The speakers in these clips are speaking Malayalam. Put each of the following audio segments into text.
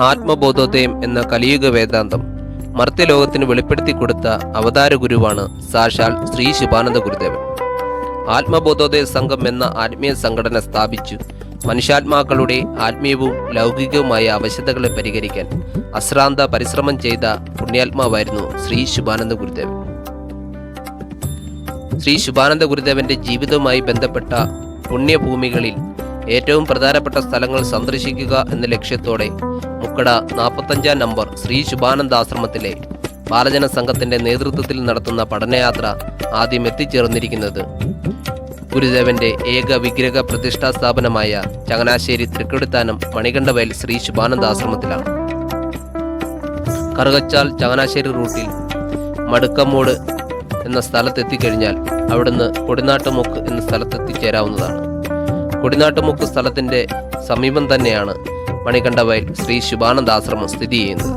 ആത്മബോധോദയം എന്ന കലിയുഗ വേദാന്തം മർത്യലോകത്തിന് വെളിപ്പെടുത്തി കൊടുത്ത അവതാര ഗുരുവാണ് സാക്ഷാൽ ശ്രീ ശുഭാനന്ദ ഗുരുദേവൻ. ആത്മബോധോദയ സംഘം എന്ന ആത്മീയ സംഘടന സ്ഥാപിച്ചു മനുഷ്യാത്മാക്കളുടെ ആത്മീയവും ലൗകികവുമായ അവശതകളെ പരിഹരിക്കാൻ അശ്രാന്ത പരിശ്രമം ചെയ്ത പുണ്യാത്മാവായിരുന്നു ശ്രീ ശുഭാനന്ദ ഗുരുദേവൻ. ശ്രീ ശുഭാനന്ദ ഗുരുദേവന്റെ ജീവിതവുമായി ബന്ധപ്പെട്ട പുണ്യഭൂമികളിൽ ഏറ്റവും പ്രധാനപ്പെട്ട സ്ഥലങ്ങൾ സന്ദർശിക്കുക എന്ന ലക്ഷ്യത്തോടെ മുക്കട നാൽപ്പത്തഞ്ചാം നമ്പർ ശ്രീ ശുഭാനന്ദ ആശ്രമത്തിലെ ബാലജന സംഘത്തിന്റെ നേതൃത്വത്തിൽ നടത്തുന്ന പഠനയാത്ര ആദ്യം എത്തിച്ചേർന്നിരിക്കുന്നത് ഗുരുദേവന്റെ ഏക വിഗ്രഹ പ്രതിഷ്ഠാ സ്ഥാപനമായ ചങ്ങനാശ്ശേരി തൃക്കെടുത്താനം മണികണ്ഠവയൽ ശ്രീ ശുഭാനന്ദ ആശ്രമത്തിലാണ് കറുകച്ചാൽ ചങ്ങനാശ്ശേരി റൂട്ടിൽ മടുക്കമ്മൂട് എന്ന സ്ഥലത്തെത്തിക്കഴിഞ്ഞാൽ അവിടുന്ന് കൊടിനാട്ടുമുക്ക് എന്ന സ്ഥലത്തെത്തിച്ചേരാവുന്നതാണ്. കൊടിനാട്ടുമുക്ക് സ്ഥലത്തിന്റെ സമീപം തന്നെയാണ് മണികണ്ഠവയൽ ശ്രീ ശുഭാനന്ദ ആശ്രമം സ്ഥിതി ചെയ്യുന്നത്.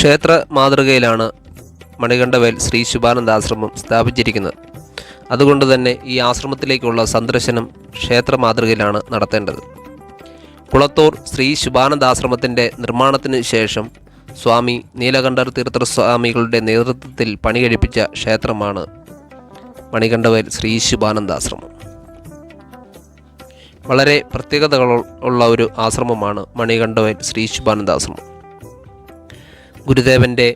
ക്ഷേത്ര മാതൃകയിലാണ് മണികണ്ഠവേൽ ശ്രീ ശുഭാനന്ദ ആശ്രമം സ്ഥാപിച്ചിരിക്കുന്നത്. അതുകൊണ്ട് തന്നെ ഈ ആശ്രമത്തിലേക്കുള്ള സന്ദർശനം ക്ഷേത്ര മാതൃകയിലാണ് നടത്തേണ്ടത്. കുളത്തൂർ ശ്രീ ശുഭാനന്ദ ആശ്രമത്തിന്റെ നിർമ്മാണത്തിന് ശേഷം സ്വാമി നീലകണ്ഠർ തീർത്ഥ സ്വാമികളുടെ നേതൃത്വത്തിൽ പണികഴിപ്പിച്ച ക്ഷേത്രമാണ് മണികണ്ഠവേൽ ശ്രീ ശുഭാനന്ദ ആശ്രമം. വളരെ പ്രത്യേകതകൾ ഉള്ള ഒരു ആശ്രമമാണ് മണികണ്ഠവേൽ ശ്രീ ശുഭാനന്ദ ആശ്രമം. ഗുരുദേവന്റെ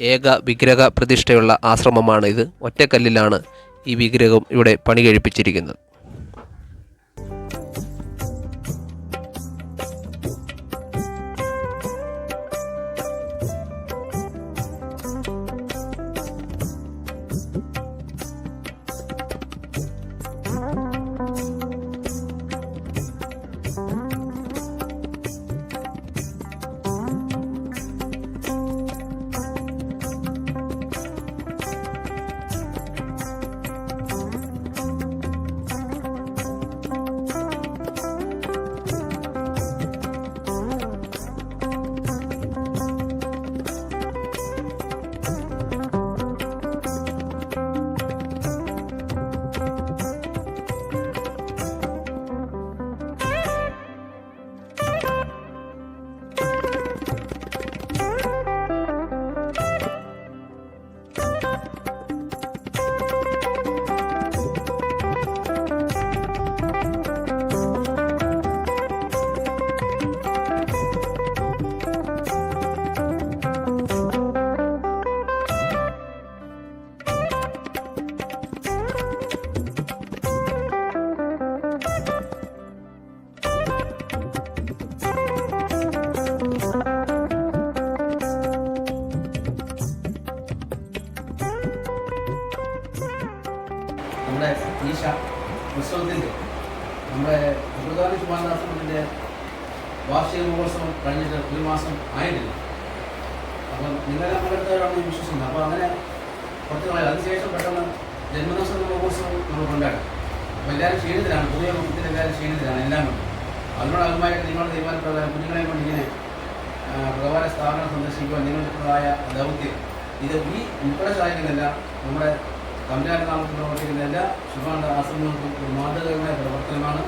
ഏക വിഗ്രഹ പ്രതിഷ്ഠയുള്ള ആശ്രമമാണ് ഇത് ഒറ്റക്കല്ലിലാണ് ഈ വിഗ്രഹം ഇവിടെ പണി കഴിപ്പിച്ചിരിക്കുന്നത് നമ്മുടെ ഈശ ഉത്സവത്തിന്റെ നമ്മുടെ അമൃതാന കുമാരനാശ്രമത്തിന്റെ വാർഷിക മഹോത്സവം കഴിഞ്ഞിട്ട് ഒരു മാസം ആയിട്ടില്ല. അപ്പം നിങ്ങളെല്ലാം പങ്കെടുത്തവരാണെന്ന് വിശ്വസിക്കുന്നത് അപ്പോൾ അങ്ങനെ കുറച്ച് നാളെ അതിനുശേഷം പെട്ടെന്ന് ജന്മദിവസം മഹോത്സവം നമ്മൾ കൊണ്ടാടും. അപ്പോൾ എല്ലാവരും ക്ഷീണിതരാണ്. പുതിയ മൊത്തത്തിൽ എല്ലാവരും ക്ഷീണിതരാണ് എല്ലാം കൊണ്ട്. അതിനോടകമായിട്ട് നിങ്ങളുടെ തീരുമാനപ്രകാരം കുഞ്ഞുങ്ങളെ കൊണ്ട് ഇങ്ങനെ പ്രകാര സ്ഥാപനം സന്ദർശിക്കുവാൻ പ്രായ ദൗത്യം. ഇത് ഈ ഉൾപ്പെടെ സഹായിക്കുന്നില്ല നമ്മുടെ നാമത്തിൽ പ്രവർത്തിക്കുന്ന എല്ലാ ശുഭാനന്ദ ആശ്രമങ്ങൾക്കും ഒരു മാതൃകമായ പ്രവർത്തനമാണ്.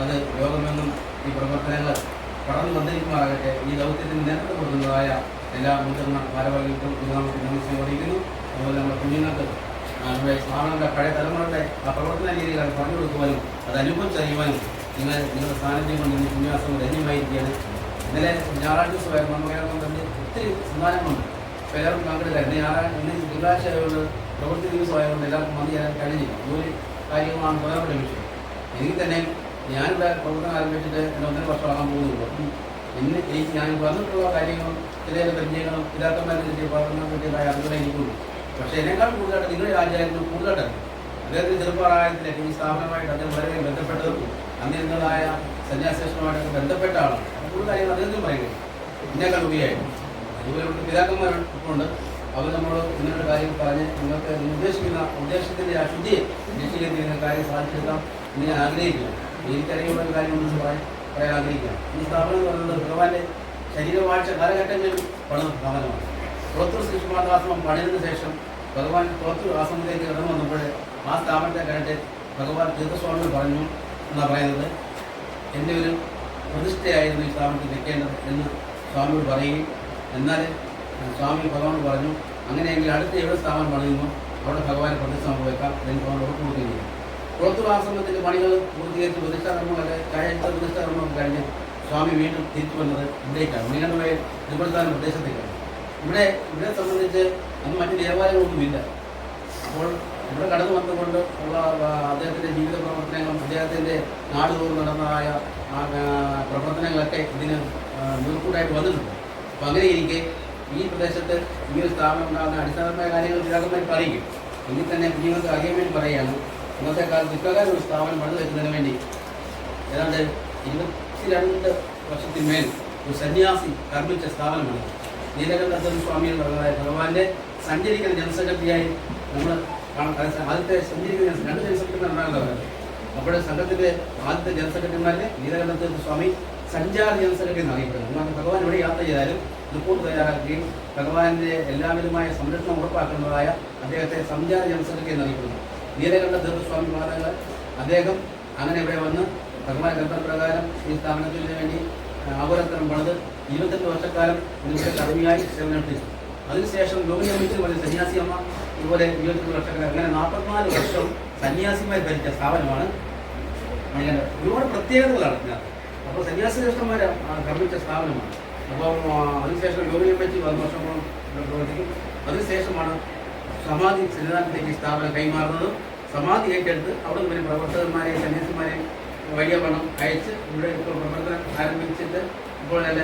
അത് ലോകമെന്നും ഈ പ്രവർത്തനങ്ങൾ കടന്നു വന്നിരിക്കുമാറാകട്ടെ. ഈ ദൗത്യത്തിന് നേതൃത്വം കൊടുക്കുന്നതായ എല്ലാ മുതിർന്ന ഭാരവാഹികൾക്കും ഗുരുനാമത്തിൽ നമസ്കാരം അറിയിക്കുന്നു. അതുപോലെ നമ്മുടെ കുഞ്ഞുങ്ങൾക്ക് നമ്മുടെ സ്ഥാപനങ്ങളുടെ പഴയ തലമുറയുടെ ആ പ്രവർത്തന രീതികൾ പറഞ്ഞു കൊടുക്കുവാനും അത് അനുഭവിച്ചറിയുവാനും നിങ്ങൾ നിങ്ങളുടെ സാന്നിധ്യം കൊണ്ട് ഇന്ന് കുഞ്ഞാസം ധന്യമായിരിക്കുകയാണ് ഇന്നലെ ഞായറാഴ്ച ദിവസമായിരുന്നു. നമുക്കറിയാവുന്ന തന്നെ ഒത്തിരി സമ്മാനങ്ങളുണ്ട്. എല്ലാവർക്കും പങ്കെടുക്കാം ഞായറാഴ്ച ഇന്ന് തിങ്കളാഴ്ച പ്രവൃത്തി ദിവസമായതുകൊണ്ട് എല്ലാവർക്കും വന്നു ചെയ്യാൻ കഴിഞ്ഞില്ല. ഒരു കാര്യങ്ങളാണ് പ്രധാനപ്പെട്ട വിഷയം എനിക്ക് തന്നെ ഞാനിവിടെ പ്രവർത്തനം ആരംഭിച്ചിട്ട് എന്റെ ഒന്നര വർഷമാകാൻ പോകുന്നുള്ളൂ. അപ്പം ഇന്ന് എനിക്ക് ഞാൻ വന്നിട്ടുള്ള കാര്യങ്ങളും ചില പരിചയങ്ങളും പിതാക്കന്മാരെ കിട്ടിയ പ്രവർത്തനം കിട്ടിയതായ അതുപോലെ എനിക്കുള്ളൂ പക്ഷേ എന്നെക്കാൾ കൂടുതലായിട്ട് നിങ്ങളുടെ രാജ്യമായിരുന്നു കൂടുതലായിട്ട്. അദ്ദേഹത്തിന് ചെറുപ്പമായത്തിലെ ഈ സ്ഥാപനമായിട്ട് അദ്ദേഹം വളരെ ബന്ധപ്പെട്ടതും അന്നിരുന്നതായ സന്യാസേഷനുമായിട്ടൊക്കെ ബന്ധപ്പെട്ട ആളാണ്. കൂടുതൽ കാര്യങ്ങൾ അദ്ദേഹത്തിന് പറയുന്നത് എന്നെക്കാൾ ഉപരിയായിട്ട് അതുപോലെ പിതാക്കന്മാരുണ്ട് അവർ നമ്മളോട് ഇങ്ങനൊരു കാര്യം പറഞ്ഞ് നിങ്ങൾക്ക് നിങ്ങൾ ഉദ്ദേശിക്കുന്ന ഉദ്ദേശത്തിന്റെ ആ ശുദ്ധിയെ നിശ്ചയിക്കുന്ന കാര്യം സാധിച്ചെടുക്കാം എന്ന് ഞാൻ ആഗ്രഹിക്കുന്നു. എനിക്കറിയുള്ള കാര്യം എന്ന് പറയാൻ പറയാൻ ആഗ്രഹിക്കാം ഈ സ്ഥാപനം എന്ന് പറയുന്നത് ഭഗവാന്റെ ശരീരവാഴ്ച കാലഘട്ടങ്ങളിൽ പണം സ്ഥാപനമാണ്. കുളത്തൂർ ശ്രീകുമാരദാശ്രമം പണിതിന് ശേഷം ഭഗവാൻ കുളത്തൂർ ആശ്രമത്തിലേക്ക് കടന്നു വന്നപ്പോൾ ആ സ്ഥാപനത്തെ കണ്ടിട്ട് ഭഗവാൻ തീർത്ഥസ്വാമികൾ പറഞ്ഞു എന്നാണ് പറയുന്നത്? എന്റെ ഒരു പ്രതിഷ്ഠയായിരുന്നു ഈ സ്ഥാപനത്തിൽ വെക്കേണ്ടത് എന്ന് സ്വാമിയോട് പറയുകയും എന്നാൽ സ്വാമി ഭഗവാൻ പറഞ്ഞു അങ്ങനെയെങ്കിൽ അടുത്ത എവിടെ സ്ഥാപനം പണിയുന്നു? അവിടെ ഭഗവാനെ പ്രതിസ്ഥാനം വെക്കാം എന്ന് ഭഗവാൻ ഉറപ്പ് കുളത്തൂർ ആശ്രമത്തിന്റെ പണികൾ പൂർത്തീകരിച്ച് പ്രതിഷ്ഠാകർമ്മങ്ങളൊക്കെ കഴിഞ്ഞ പ്രതിഷ്ഠാകർമ്മമൊക്കെ കഴിഞ്ഞ് സ്വാമി വീണ്ടും തിരിച്ചു വന്നത് ഇവിടേക്കാണ്. മണികണ്ഠമായ തിരുപ്പതിസ്ഥാന പ്രദേശത്തേക്കാണ്. ഇവിടെ ഇവിടെ സംബന്ധിച്ച് അന്ന് മറ്റ് ദേവാലയങ്ങളൊന്നുമില്ല. അപ്പോൾ ഇവിടെ കടന്നു വന്നുകൊണ്ട് ഉള്ള അദ്ദേഹത്തിന്റെ ജീവിത പ്രവർത്തനങ്ങളും അദ്ദേഹത്തിന്റെ നാടുതോറും നടന്നതായ പ്രവർത്തനങ്ങളൊക്കെ ഇതിന് മുൻകൂട്ടായിട്ട് വന്നിട്ടുണ്ട്. അപ്പോൾ അങ്ങനെ ഇരിക്കെ ഈ പ്രദേശത്ത് ഈ ഒരു സ്ഥാപനം ഉണ്ടാകുന്ന അടിസ്ഥാനപരമായ കാര്യങ്ങൾ പിതാക്കന്മാർ പറയും. എങ്കിൽ തന്നെ കുഞ്ഞുങ്ങൾക്ക് അറിയാൻ വേണ്ടി പറയുകയാണ് ഇന്നത്തെ കാലത്ത് ഇപ്രകാരം ഒരു സ്ഥാപനം പണിത് വെക്കുന്നതിന് വേണ്ടി ഏതാണ്ട് ഇരുപത്തിരണ്ട് വർഷത്തിന്മേൽ ഒരു സന്യാസി കർമ്മിച്ച സ്ഥാപനമാണ്. നീലകണ്ഠ സ്വാമി എന്ന് പറയുന്നത് ഭഗവാന്റെ സഞ്ചരിക്കുന്ന ജനസംഘത്തിയായി നമ്മൾ ആദ്യത്തെ സഞ്ചരിക്കുന്ന രണ്ട് സെക്രട്ടറിമാരാണ് പറയുന്നത് അപ്പോൾ സംഘത്തിന്റെ ആദ്യത്തെ സെക്രട്ടറിമാരെ നീലകണ്ഠ സ്വാമി സഞ്ചാര ജനസംഖ്യ സെക്രട്ടറി എന്ന് അറിയപ്പെടുന്നത് എന്നാൽ ഭഗവാൻ എവിടെ യാത്ര ചെയ്താലും റിപ്പോർട്ട് തയ്യാറാക്കുകയും ഭഗവാന്റെ എല്ലാവിധമായ സംരക്ഷണം ഉറപ്പാക്കുന്നതായ അദ്ദേഹത്തെ സഞ്ചാര ജനസംഖ്യ എന്നറിയപ്പെടുന്നു നീലകണ്ഠ ദേവസ്വാമി മഹാരാജ് അദ്ദേഹം അങ്ങനെ ഇവിടെ വന്ന് ഭഗവാൻ ഗ്രന്ഥപ്രകാരം ഈ സ്ഥാപനത്തിന് വേണ്ടി ആകുലത്തരം പണിത് ഇരുപത്തെട്ട് വർഷക്കാലം ഇതിന്റെ കർമ്മിയായി സേവനത്തിൽ അതിനുശേഷം യോഗി പോലെ പറഞ്ഞ സന്യാസി അമ്മ ഇതുപോലെ ഇരുപത്തെട്ട് വർഷക്കാലം അങ്ങനെ നാൽപ്പത്തിനാല് വർഷം സന്യാസിമാർ ഭരിച്ച സ്ഥാപനമാണ്. അങ്ങനെ ഒരുപാട് പ്രത്യേകതകളാണ് ഇതിനകത്ത്. അപ്പോൾ സന്യാസി നിർമ്മിച്ച സ്ഥാപനമാണ്. അപ്പം അതിനുശേഷം യോഗി പറ്റി പതിനൊന്ന് വർഷങ്ങളും പ്രവർത്തിക്കും. അതിനുശേഷമാണ് സമാധി സന്നിധാനത്തേക്ക് സ്ഥാപനം കൈമാറുന്നത്. സമാധി ഏറ്റെടുത്ത് അവിടെ നിന്ന് പിന്നെ പ്രവർത്തകന്മാരെയും സന്യാസിമാരെയും വലിയ പണം അയച്ച് ഇവിടെ ഇപ്പോൾ പ്രവർത്തനം ആരംഭിച്ചിട്ട് ഇപ്പോൾ നല്ല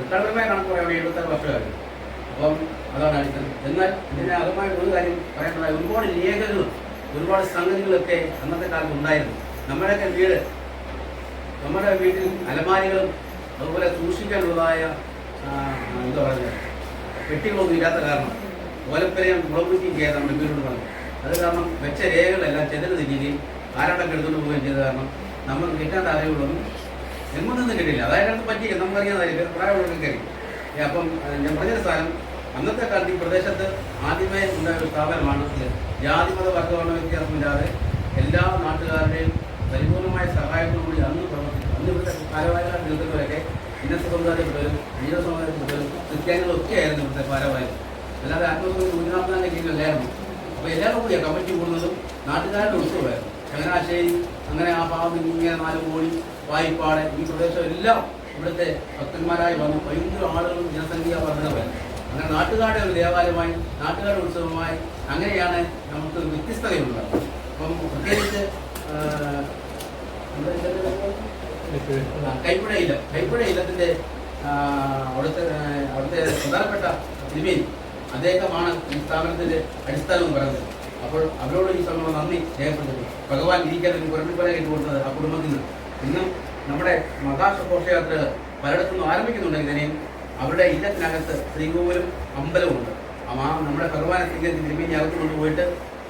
റിട്ടയർമെന്റ് കണക്ക് പറയാൻ എഴുപത്താറ് വർഷമായി അപ്പം അതാണ് അടിസ്ഥാനം എന്നാൽ ഇതിന് അകമായ ഒരു കാര്യം പറയേണ്ടതായ ഒരുപാട് രേഖകളും ഒരുപാട് സംഗതികളൊക്കെ അന്നത്തെ കാലത്ത് ഉണ്ടായിരുന്നു. നമ്മുടെയൊക്കെ വീട് നമ്മുടെ വീട്ടിൽ അലമാരികളും അതുപോലെ സൂക്ഷിക്കാനുള്ളതായ എന്താ പറയുക പെട്ടികളൊന്നും ഇല്ലാത്ത കാരണം ഓലപ്പരയും മുളകുറ്റിയും ചെയ്യാൻ നമ്മുടെ വീടിനോട് പറഞ്ഞു. അത് കാരണം വെച്ച രേഖകളെല്ലാം ചെതൽ തിരിയുകയും ആരാണ്ടൊക്കെ എടുത്തുകൊണ്ട് പോവുകയും ചെയ്ത കാരണം നമ്മൾ കിട്ടാത്ത അറിവുകളൊന്നും എങ്ങൊന്നും കിട്ടില്ല. അതായത് പറ്റിയ നമുക്കറിയാതായിരിക്കും പ്രായമുള്ളവർക്ക് കയറി അപ്പം ഞാൻ പറഞ്ഞ സ്ഥാനം അന്നത്തെ കാലത്ത് ഈ പ്രദേശത്ത് ആദ്യമേ ഉണ്ടായ ഒരു സ്ഥാപനമാണ് ജാതിമത വർഗവർണ വ്യത്യാസമില്ലാതെ എല്ലാ നാട്ടുകാരുടെയും പരിപൂർണമായ സഹായത്തോടുകൂടി അന്ന് പ്രവർത്തിച്ചു ഭാരവാഹികളായി നിൽക്കുന്നവരൊക്കെ ഇന്നത്തെ ജീവ സമുദായത്തിൽപ്പെട്ടവരും ക്രിസ്ത്യാനികളും ഒക്കെ ആയിരുന്നു ഇവിടുത്തെ ഭാരവാഹികൾ. അല്ലാതെ ആത്മസംഘം ഗുജറാത്തിനെ കീഴിലല്ലായിരുന്നു അപ്പോൾ എല്ലാവരും കൂടിയാണ് കമ്മിറ്റി കൂടുന്നതും നാട്ടുകാരുടെ ഉത്സവമായിരുന്നു. ചങ്ങനാശ്ശേരി അങ്ങനെ ആ ഭാഗത്ത് ഇങ്ങനെ നാല് കോടി വായ്പാട് ഈ പ്രദേശം എല്ലാം ഇവിടുത്തെ ഭക്തന്മാരായി വന്നു ഭയങ്കര ആളുകളും ജനസംഖ്യ വർദ്ധനമായിരുന്നു അങ്ങനെ നാട്ടുകാരുടെ ഒരു ദേവാലയമായി നാട്ടുകാരുടെ ഉത്സവമായി അങ്ങനെയാണ് നമുക്ക് വ്യത്യസ്തതയുണ്ടാകുന്നത് അപ്പം പ്രത്യേകിച്ച് ആ, കൈപ്പുഴ ഇല്ലം കൈപ്പുഴ ഇല്ലത്തിന്റെ അവിടുത്തെ അവിടുത്തെ പ്രധാനപ്പെട്ട തിരുമേനി അദ്ദേഹമാണ് ഈ സ്ഥാപനത്തിന്റെ അടിസ്ഥാനം പറയുന്നത് അപ്പോൾ അവരോട് ഈ സമയം നന്ദി രേഖപ്പെടുത്തുന്നു. ഭഗവാൻ ഇരിക്കാൻ ഇട്ട് കൊടുത്തത് ആ കുടുംബത്തിൽ നിന്ന്. ഇന്നും നമ്മുടെ മഹാഘോഷയാത്ര പലയിടത്തുനിന്നും ആരംഭിക്കുന്നുണ്ടെങ്കിൽ തന്നെയും അവരുടെ ഇല്ലത്തിനകത്ത് ശ്രീകോവിലും അമ്പലമുണ്ട് ആ നമ്മുടെ ഭഗവാനെ സ്വീകരിച്ച് തിരുമേനി അകത്ത് കൊണ്ടുപോയിട്ട്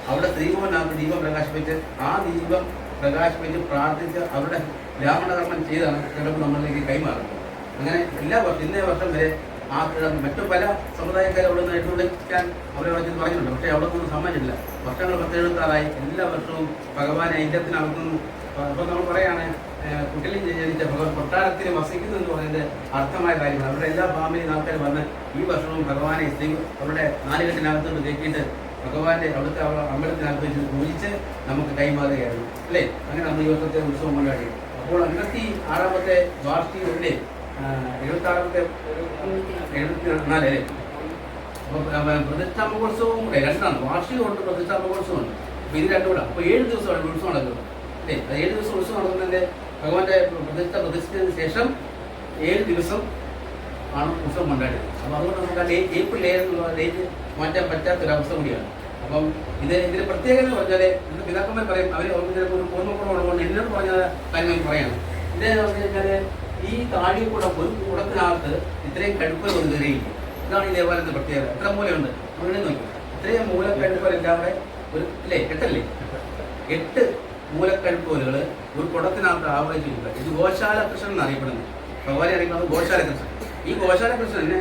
അവിടെ ശ്രീകോവിനകത്ത് ദീപം പ്രകാശിപ്പിച്ച് ആ ദീപം പ്രകാശിപ്പിച്ച് പ്രാർത്ഥിച്ച് അവരുടെ ബ്രാഹ്മണകർമ്മം ചെയ്താണ് കിടപ്പ് നമ്മളിലേക്ക് കൈമാറുന്നത്. അങ്ങനെ എല്ലാ വർഷം ഇന്നേ വർഷം വരെ ആ കിടന്ന് മറ്റു പല സമുദായക്കാരെ അവിടെ നിന്ന് എടുത്തുകൊണ്ടിരിക്കാൻ അവരെ ചെന്ന് പറഞ്ഞിട്ടുണ്ട്. പക്ഷേ അവിടെ നിന്നും സമ്മതിച്ചില്ല വർഷങ്ങൾ പത്തെഴുപത്താറായി. എല്ലാ വർഷവും ഭഗവാനെ ഐക്യത്തിനകത്തുനിന്ന് അപ്പോൾ നമ്മൾ പറയുകയാണ് കുട്ടിലും ജനിച്ച ഭഗവാൻ കൊട്ടാരത്തിൽ വസിക്കുന്നു എന്ന് പറയുന്നത് അർത്ഥമായ കാര്യമാണ്. അവരുടെ എല്ലാ ഫാമിലി ആൾക്കാർ വന്ന് ഈ വർഷവും ഭഗവാനെ സ്ത്രീ അവരുടെ നാലുകെട്ടിനകത്തോട്ട് തേക്കിയിട്ട് ഭഗവാന്റെ അവിടുത്തെ അവ- അമ്പലത്തിനകത്ത് വെച്ച് പൂജിച്ച് നമുക്ക് കൈമാറുകയായിരുന്നു. അല്ലേ? അങ്ങനെ നമ്മൾ ഈ വർഷത്തെ ഉത്സവം കൊണ്ടാടി അപ്പോൾ അൻപത്തി ആറാമത്തെ വാർഷികയുടെ എഴുപത്തി ആറാമത്തെ എഴുപത്തി നാല് പ്രതിഷ്ഠാ മഹോത്സവവും കൂടെ രണ്ടാണ് വാർഷികമുണ്ട് പ്രതിഷ്ഠാ മഹോത്സവമുണ്ട് അപ്പോൾ ഇത് രണ്ടും കൂടെ അപ്പോൾ ഏഴ് ദിവസമാണ് ഉത്സവം നടക്കുന്നത്. അല്ലേ? അത് ഏഴ് ദിവസം ഉത്സവം നടക്കുന്നതിന്റെ ഭഗവാന്റെ പ്രതിഷ്ഠ പ്രതിഷ്ഠിച്ചതിന് ശേഷം ഏഴ് ദിവസം ആണ് ഉത്സവം കൊണ്ടാടിയത് അപ്പോൾ അതുകൊണ്ട് നമുക്ക് ആ ഏപ്രിൽ ഏഴ് ഡേറ്റ് മാറ്റാൻ പറ്റാത്തൊരവസ്ഥ കൂടിയാണ്. അപ്പം ഇത് ഇതിന് പ്രത്യേകത എന്ന് പറഞ്ഞാൽ ഇന്ന് പിതാക്കന്മാർ പറയും അവർ ചിലപ്പോൾ ഒരു പൂർണക്കുറവുള്ളതുകൊണ്ട് എന്നോട് പറഞ്ഞ കാര്യങ്ങൾ പറയാണ് ഇത് എന്ന് പറഞ്ഞു കഴിഞ്ഞാൽ ഈ താഴെ കൂടെ ഒരു കൂടത്തിനകത്ത് ഇത്രയും കടുപ്പ് ഒന്നും കയറിയില്ല ഇതാണ് ഈ ദേവാലയത്തിന്റെ പ്രത്യേകത. എത്ര മൂലയുണ്ട്? അങ്ങനെ നോക്കി. ഇത്രയും മൂലക്കഴുപ്പൽ എല്ലാം കൂടെ ഒരു അല്ലേ എട്ടല്ലേ? എട്ട് മൂലക്കഴുപ്പലുകൾ ഒരു കുടത്തിനകത്ത് ആവഹിച്ചിട്ടുണ്ട് ഇത് ഗോശാല കൃഷ്ണൻ എന്നറിയപ്പെടുന്നത്. ഭഗവാനെ അറിയപ്പെടുന്നത് ഗോശാല കൃഷ്ണൻ ഈ ഗോശാല കൃഷ്ണന്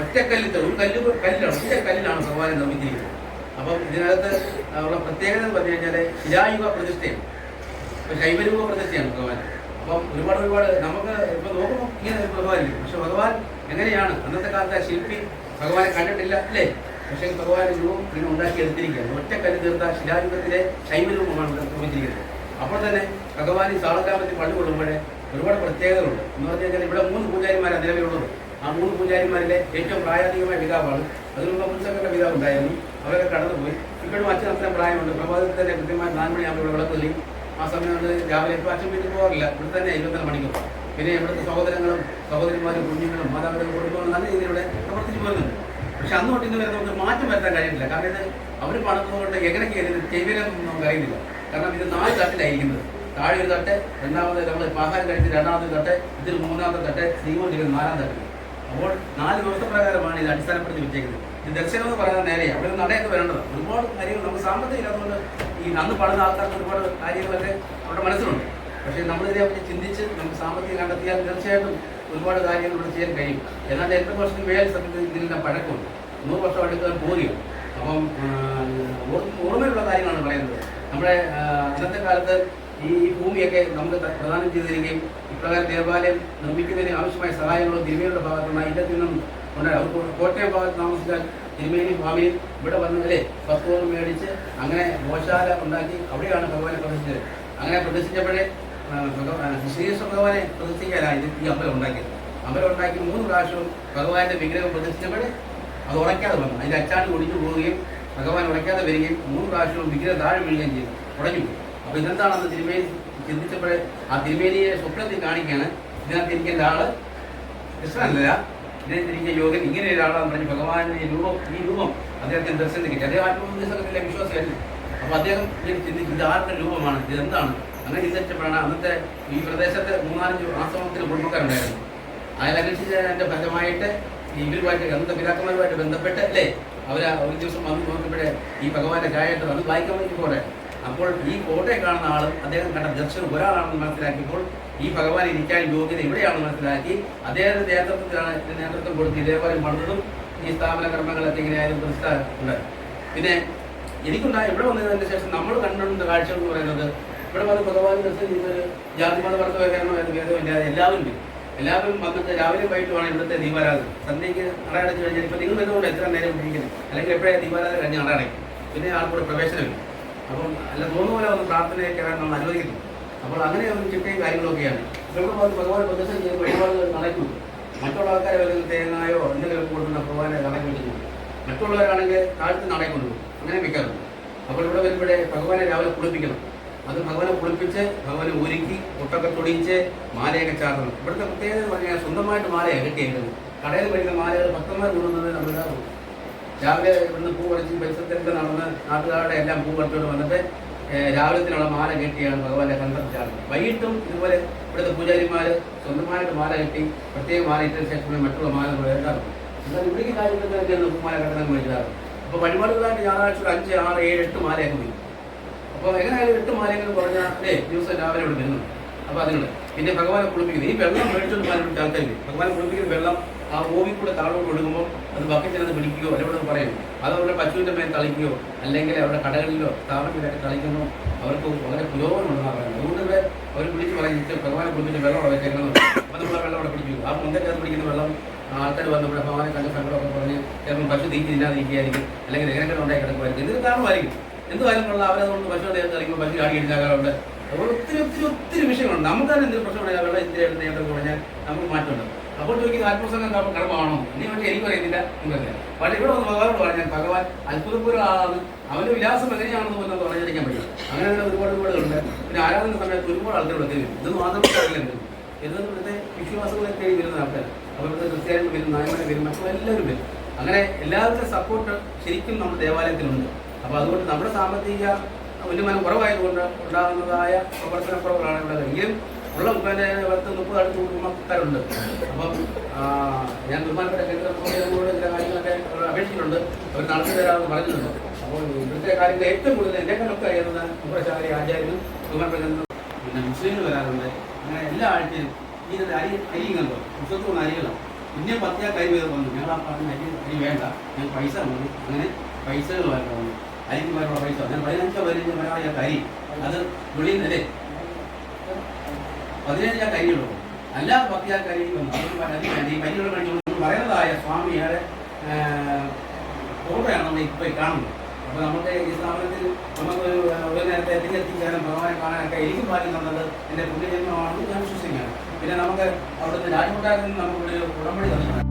ഒറ്റക്കല്ലിൽ ഒരു കല്ല് കല്ലാണ്. ഒറ്റ കല്ലിലാണ് ഭഗവാനെ നിർമ്മിച്ചിരിക്കുന്നത്. അപ്പം ഇതിനകത്ത് ഉള്ള പ്രത്യേകത എന്ന് പറഞ്ഞു കഴിഞ്ഞാൽ ശിലായുഗ പ്രതിഷ്ഠയാണ്. ഇപ്പം ശൈവരൂപ പ്രതിഷ്ഠയാണ് ഭഗവാൻ. അപ്പം ഒരുപാട് ഒരുപാട് നമുക്ക് ഇപ്പൊ നോക്കുമ്പോൾ ഇങ്ങനെ ഒരു ഭഗവാനില്ല പക്ഷെ ഭഗവാൻ എങ്ങനെയാണ്? അന്നത്തെ കാലത്തെ ശില്പി ഭഗവാനെ കണ്ടിട്ടില്ല അല്ലേ? പക്ഷേ ഭഗവാൻ രൂപം ഇങ്ങനെ ഉണ്ടാക്കി എടുത്തിരിക്കുകയാണ് ഒറ്റക്കല്ല് തീർത്ത ശിലായുഗത്തിലെ ശൈവരൂപമാണ് നിർമ്മിച്ചിരിക്കുന്നത്. അപ്പോൾ തന്നെ ഭഗവാൻ ഈ സാളഗ്രാമത്തിൽ പള്ളി കൊള്ളുമ്പോഴേ ഒരുപാട് പ്രത്യേകതകളുണ്ട്. എന്ന് പറഞ്ഞു കഴിഞ്ഞാൽ ഇവിടെ മൂന്ന് പൂജാരിമാരാണ് നിലവിലുള്ളത്. ആ മൂന്ന് പൂജാരിമാരിലെ ഏറ്റവും പ്രായാധികമായ പിതാവാണ്. അതിനുള്ള പുരുഷങ്ങളുടെ പിതാവ് ഉണ്ടായിരുന്നു. അവരൊക്കെ കടന്നുപോയി. ഇപ്പോഴും അച്ഛൻ അത്രയും പ്രായമുണ്ട്. പ്രഭാതത്തിൽ തന്നെ കൃത്യമായി നാല് മണിയാകുമ്പോൾ ഇവിടെ വിളക്ക് തെളിയും ആ സമയം കൊണ്ട് രാവിലെ ഇപ്പോൾ അച്ഛൻ വീട്ടിൽ പോകാറില്ല. ഇവിടെ തന്നെ ഇരുപത്തിനാല് മണിക്കൂർ പിന്നെ ഇവിടുത്തെ സഹോദരങ്ങളും സഹോദരിമാരും കുഞ്ഞുങ്ങളും മാതാപിതാക്കളും കുടുംബങ്ങളും നല്ല രീതിയിൽ ഇവിടെ പ്രവർത്തിച്ചു പോകുന്നുണ്ട് പക്ഷെ അന്ന് തൊട്ട് ഇന്ന് നമുക്ക് മാറ്റം വരുത്താൻ കഴിയുന്നില്ല കാരണം ഇത് അവർ പണിതുകൊണ്ട് എങ്ങനെയൊക്കെ ഇത് ചെയ്വരെന്ന് നമുക്ക് അറിയുന്നില്ല കാരണം ഇത് നാല് തട്ടിലായിരിക്കുന്നത്. താഴെ ഒരു തട്ട് രണ്ടാമത് നമ്മൾ ആഹാരം കഴിച്ച് രണ്ടാമത്തെ തട്ട് ഇതിൽ മൂന്നാമത്തെ തട്ട് ശ്രീമോട്ടിരിക്കുന്നത് നാലാം തട്ട് അപ്പോൾ നാല് വ്യവസ്ഥപ്രകാരമാണ് ഇത് അടിസ്ഥാനപ്പെടുത്തി വിജയിക്കുന്നത് ഇത് ദർശനം എന്ന് പറയുന്നത് നേരെ അവിടെ നടയൊക്കെ വരേണ്ടത് ഒരുപാട് കാര്യങ്ങൾ നമുക്ക് സാമ്പത്തികം ഇല്ലാത്തതുകൊണ്ട് ഈ അന്ന് പാടുന്ന ആൾക്കാർക്ക് ഒരുപാട് കാര്യങ്ങളൊക്കെ അവരുടെ മനസ്സിലുണ്ട്. പക്ഷേ നമ്മളിതിനെ പറ്റി ചിന്തിച്ച് നമുക്ക് സാമ്പത്തികം കണ്ടെത്തിയാൽ തീർച്ചയായിട്ടും ഒരുപാട് കാര്യങ്ങൾ ഇവിടെ ചെയ്യാൻ കഴിയും. എന്നാൽ എത്ര വർഷത്തിന് മേൽ സമയത്ത് ഇതിനെല്ലാം പഴക്കമുണ്ട്. നൂറ് വർഷം അടുക്കാൻ പോവുകയും അപ്പം ഓർമ്മയുള്ള കാര്യങ്ങളാണ് പറയുന്നത്. നമ്മുടെ ഇന്നത്തെ കാലത്ത് ഈ ഭൂമിയൊക്കെ നമുക്ക് പ്രദാനം ചെയ്തിരിക്കുകയും ഇപ്രകാരം ദേവാലയം നിർമ്മിക്കുന്നതിന് ആവശ്യമായ സഹായങ്ങളും തിരുമേനിയുടെ ഭാഗത്തുനിന്ന് ഇല്ലത്തിൽ നിന്നും ഉണ്ടായി അവർ കോട്ടയം ഭാഗത്ത് താമസിച്ചാൽ തിരുമേനി ഭാവിയിൽ ഇവിടെ വന്നവരെ വസ്തുവകൾ മേടിച്ച് അങ്ങനെ ഗോശാല ഉണ്ടാക്കി അവിടെയാണ് ഭഗവാനെ പ്രതിഷ്ഠിച്ചത് അങ്ങനെ ആ, ശ്രീകൃഷ്ണ ഭഗവാനെ പ്രതിഷ്ഠിക്കാനാണ് ഇത് ഈ അമ്പലം ഉണ്ടാക്കിയത്. അമ്പലം ഉണ്ടാക്കി മൂന്ന് പ്രാവശ്യവും ഭഗവാന്റെ വിഗ്രഹം പ്രതിഷ്ഠിച്ചപ്പോഴേ അത് ഉടയ്ക്കാതെ വന്നു. അതിന്റെ അച്ചാണ്ട് ഒടിഞ്ഞു പോവുകയും ഭഗവാൻ ഉടയ്ക്കാതെ വരികയും മൂന്ന് പ്രാവശ്യവും വിഗ്രഹം താഴെ വീഴുകയും ചെയ്തു. ഉടഞ്ഞു പോയി. അപ്പൊ ഇതെന്താണെന്ന് തിരുമേനി ചിന്തിച്ചപ്പോഴേ ആ തിരുമേനിയെ സ്വപ്നത്തിൽ കാണിക്കാണ്. ഇതിനകത്ത് ഇരിക്കേണ്ട ആൾ കൃഷ്ണനല്ല ഇതിനകത്തിരിക്കുന്ന യോഗൻ ഇങ്ങനെ ഒരാളാന്ന് പറഞ്ഞ് ഭഗവാന്റെ രൂപം ഈ രൂപം അദ്ദേഹത്തിന് ദർശനം കിട്ടി. അദ്ദേഹം ആത്മോപദേശത്തിലെ വിശ്വാസമല്ല അപ്പൊ അദ്ദേഹം ചിന്തിച്ചു ഇത് ആരുടെ രൂപമാണ് ഇത് എന്താണ്? അങ്ങനെ ചിന്തിച്ചപ്പോഴാണ് അന്നത്തെ ഈ പ്രദേശത്തെ മൂന്നാലഞ്ച് ആശ്രമത്തിൽ കുടുംബക്കാരുണ്ടായിരുന്നു അതിനനുസരിച്ചതിന്റെ ഫലമായിട്ട് ഈ ഇവരുമായിട്ട് അന്നത്തെ പിതാക്കന്മാരുമായിട്ട് ബന്ധപ്പെട്ട് അല്ലേ? അവർ ഒരു ദിവസം വന്ന് നോക്കുമ്പോഴേ ഈ ഭഗവാന്റെ ചായ അത് വായിക്കാൻ വേണ്ടി പോരെ. അപ്പോൾ ഈ കോട്ടയെ കാണുന്ന ആളും അദ്ദേഹം കണ്ട ദർശനം ഒരാളാണെന്ന് മനസ്സിലാക്കിയപ്പോൾ ഈ ഭഗവാൻ ഇരിക്കാൻ യോഗ്യത എവിടെയാണെന്ന് മനസ്സിലാക്കി. അദ്ദേഹത്തിന്റെ നേതൃത്വത്തിലാണ് നേതൃത്വം കൊടുത്ത് ഇതേപോലെ പണിതും ഈ സ്ഥാപന കർമ്മങ്ങളൊക്കെ ഇങ്ങനെയായാലും പ്രതിഷ്ഠ ഉണ്ട് പിന്നെ എനിക്കുണ്ടായ ഇവിടെ വന്നതിന് ശേഷം നമ്മൾ കണ്ടുകൊണ്ട കാഴ്ചകൾ എന്ന് പറയുന്നത് ഇവിടെ വന്ന് ഭഗവാൻ ദർശനം ചെയ്തൊരു ജാതി മത എന്ന ഭേദമില്ലാതെ എല്ലാവരും. എല്ലാവരും വന്നിട്ട് രാവിലെ വൈകിട്ടുമാണ് ഇവിടുത്തെ ദീപാരാധന. സന്ധ്യയ്ക്ക് നടയടച്ച് കഴിഞ്ഞാൽ ഇപ്പം നിങ്ങൾ വരുന്നതുകൊണ്ട് എത്ര നേരം ഇരിക്കുന്നത് അല്ലെങ്കിൽ എപ്പോഴാണ് ദീപാരാധന കഴിഞ്ഞ് നടയടയ്ക്കും പിന്നെ ആൾക്കൂടെ പ്രവേശനമില്ല. അപ്പം അല്ല തോന്നുന്ന പോലെ ഒന്ന് പ്രാർത്ഥനയൊക്കെ നമ്മൾ അനുവദിക്കുന്നു. അപ്പോൾ അങ്ങനെ ഒരു ചിട്ടയും കാര്യങ്ങളൊക്കെയാണ്. ഇവിടെ വന്ന് ഭഗവാൻ പ്രദർശനം ചെയ്ത് വഴിപാടുകൾ നടക്കുന്നു. മറ്റുള്ള ആൾക്കാരെ വല്ല തേങ്ങായോ എന്തെങ്കിലും കൊടുക്കുന്ന ഭഗവാനെ നടക്കി വെച്ചിട്ടുണ്ട് മറ്റുള്ളവരാണെങ്കിൽ താഴ്ത്ത് നടക്കുന്നു അങ്ങനെ വെക്കാറുണ്ട് അപ്പോൾ ഇവിടെ വരുമ്പോഴേ ഭഗവാനെ രാവിലെ കുളിപ്പിക്കണം. അത് ഭഗവാനെ കുളിപ്പിച്ച് ഭഗവാനെ ഒരുക്കി മുട്ടൊക്കെ തൊടിയിച്ച് മാലയൊക്കെ ചാർത്തണം. ഇവിടുത്തെ പ്രത്യേകത പറഞ്ഞാൽ സ്വന്തമായിട്ട് മാലയാണ് കിട്ടിയേക്കുന്നത്. കടയിൽ വരുന്ന മാലകൾ ഭക്തന്മാർ കൊണ്ടുവന്നത് നമ്മുടെ രാവിലെ ഇവിടുന്ന് പൂ പറിച്ച് പരിസരത്തൊക്കെ നടന്ന് നാട്ടുകാരുടെ എല്ലാം പൂ പറിച്ചുകൊണ്ട് വന്നിട്ട് രാവിലത്തിനുള്ള മാല കെട്ടിയാണ് ഭഗവാന്റെ കണ്ടെത്തിച്ചാണ് വൈകിട്ടും ഇതുപോലെ ഇവിടുത്തെ പൂജാരിമാർ സ്വന്തമായിട്ട് മാല കെട്ടി പ്രത്യേക മാല ഇട്ടതിന് ശേഷമേ മറ്റുള്ള മാല എഴുതാറുണ്ട്. എന്നാൽ ഇവിടേക്ക് കാര്യങ്ങളൊക്കെയാണ് പൂമാല കെട്ടണം മേടിക്കാറ് അപ്പോൾ വഴിപാടുകളായിട്ട് ഞായറാഴ്ച ഒരു അഞ്ച് ആറ് ഏഴ് എട്ട് മാലയൊക്കെ പോയി അപ്പോൾ എങ്ങനെയായാലും എട്ട് മാലയെങ്കിലും കുറഞ്ഞാൽ അല്ലേ ദിവസം രാവിലെ ഇവിടെ വരുന്നുണ്ട്. അപ്പോൾ അതിനുണ്ട്. പിന്നെ ഭഗവാനെ കുളിപ്പിക്കുന്നത്. ഈ വെള്ളം മേടിച്ചുകൊണ്ട് മാലിട്ട് ആൾക്കാർ ഭഗവാനെ കുളിപ്പിക്കുന്ന വെള്ളം ആ ഓവി കൂടെ താഴോട്ട് ഒഴുകുമ്പോൾ അത് ബക്കറ്റിനകത്ത് പിടിക്കുകയോ അല്ലെങ്കിൽ പറയും. അത് അവരുടെ പശുവിന്റെ മേൽ തളിക്കുകയോ അല്ലെങ്കിൽ അവരുടെ കടകളിലോ സ്ഥാപനത്തിലൊക്കെ തളിക്കുന്നു. അവർക്ക് വളരെ പുരോഗമനമുള്ള പറയുന്നത് അതുകൊണ്ട് തന്നെ അവർ പിടിച്ച് പറയും "ഇത് ഭഗവാനെ കുടുംബത്തിൽ വെള്ളം അവിടെ വെച്ചേക്കണം അപ്പോൾ നമ്മൾ ആ വെള്ളം അവിടെ പിടിക്കും ആ മുന്തക്കകത്ത് പിടിക്കുന്ന വെള്ളം ആൾക്കാർ വന്നപ്പോൾ ഭഗവാനെ കണ്ട് സങ്കടമൊക്കെ പറഞ്ഞ് ചിലപ്പോൾ പശു തീറ്റി ഇല്ലാതിരിക്കുകയായിരിക്കും അല്ലെങ്കിൽ എങ്ങനെ ഉണ്ടായി കിടക്കുമായിരിക്കും. ഇതിന് കാരണമായിരിക്കും. എന്ത് കാര്യമുള്ള അവരതുകൊണ്ട് പശു കളിക്കുമ്പോൾ പശു ആടി ഇടിച്ചാകാറുണ്ട് അതുപോലെ ഒത്തിരി ഒത്തിരി ഒത്തിരി വിഷയങ്ങളുണ്ട്. നമുക്ക് തന്നെ എന്തെങ്കിലും പ്രശ്നം ഉണ്ടായാൽ വെള്ളം ഇത്തിരി എടുത്ത് നേട്ടം കുറഞ്ഞാൽ നമുക്ക് മാറ്റമുണ്ട് അപ്പോൾ ചോദിക്കും ആത്മസംഘം കട- കടമാണോ ഇനി പക്ഷേ എനിക്ക് അറിയത്തില്ല പറഞ്ഞാൽ. പക്ഷേ ഇവിടെ വന്ന് ഭഗവാനോട് പറഞ്ഞാൽ ഭഗവാൻ അത്ഭുതപൂർവ ആളാണ് അവന്റെ വിലാസം എങ്ങനെയാണെന്ന് പോലും പറഞ്ഞിരിക്കാൻ പറ്റില്ല. അങ്ങനെ അങ്ങനെ ഒരുപാട് ഒരുപാടുണ്ട് പിന്നെ ആരാധന സമയത്ത് ഒരുപാട് ആൾക്കാർ ഇവിടെ വരും. ഇത് മാത്രമേ അറിയില്ല ഇത് ഇവിടുത്തെ വിശ്വാസങ്ങളൊക്കെ വരുന്ന ആൾക്കാർ അപ്പോൾ ഇവിടുത്തെ ക്രിസ്ത്യാനികൾ വരും നായന്മാരെ വരും മറ്റുള്ള എല്ലാവരും വരും. അങ്ങനെ എല്ലാവരുടെയും സപ്പോർട്ട് ശരിക്കും നമ്മുടെ ദേവാലയത്തിലുണ്ട്. അപ്പോൾ അതുകൊണ്ട് നമ്മുടെ സാമ്പത്തിക ഉന്നമനം കുറവായതുകൊണ്ട് ഉണ്ടാകുന്നതായ പ്രവർത്തന കുറവുകളാണ് ഇവിടെ എങ്കിലും ഉള്ള പിന്നെ പത്ത് മുപ്പത് അടുത്ത് കൊടുക്കുമ്പോൾ അപ്പം ഞാൻ ബഹുമാനപ്പെട്ട കേന്ദ്രത്തോട് ചില കാര്യങ്ങളൊക്കെ അപേക്ഷിച്ചിട്ടുണ്ട്. അവർ നടത്തി തരാമെന്ന് പറഞ്ഞിട്ടുണ്ട്. അപ്പോൾ ഇവിടുത്തെ കാര്യങ്ങൾ ഏറ്റവും കൂടുതൽ എന്നെക്കാളൊക്കെ അറിയുന്നത് ഉപചാരി ആചാര്യനും ബഹുമാനപ്പെട്ട കേന്ദ്ര- പിന്നെ മുസ്ലിങ്ങൾ വരാറുണ്ട്. അങ്ങനെ എല്ലാ ആഴ്ചയും ഈ അരി അരി കണ്ടോ? മുസ്ലിം അരികളാണ് പിന്നെ പത്തിയാ കൈ വേദം വന്നു ഞങ്ങൾ ആ പറഞ്ഞ അരി അരി വേണ്ട. ഞങ്ങൾ പൈസ മതി അങ്ങനെ പൈസകൾ വരണം അരിക്ക് വരണ പൈസ. ഞാൻ പതിനഞ്ചോ പതിനഞ്ചോ മലയാളിയാ അരി അത് വെളിയിൽ നിന്നല്ലേ. പതിനഞ്ചാ കരിയുള്ളൂ അല്ലാതെ പത്തിയാ കരി വന്നു അതൊന്നും പറയാൻ ഈ കരിയുള്ള കഴിഞ്ഞു പറയുന്നതായ സ്വാമിയുടെ ഫോട്ടോയാണ് നമ്മൾ ഇപ്പോൾ കാണുന്നത്. അപ്പോൾ നമുക്ക് ഈ സ്ഥാപനത്തിൽ നമുക്ക് ഒരു നേരത്തെ എത്തിച്ചെത്തിച്ചേരാൻ ഭഗവാനെ കാണാനൊക്കെ എനിക്ക് തന്നത് എന്റെ പുണ്യജന്മമാണെന്ന് ഞാൻ വിശ്വസിക്കുകയാണ് പിന്നെ നമുക്ക് അവിടുത്തെ രാജകൊട്ടാരത്തിൽ നമുക്കൊരു ഉടമ്പടി തന്നിട്ടുണ്ട്.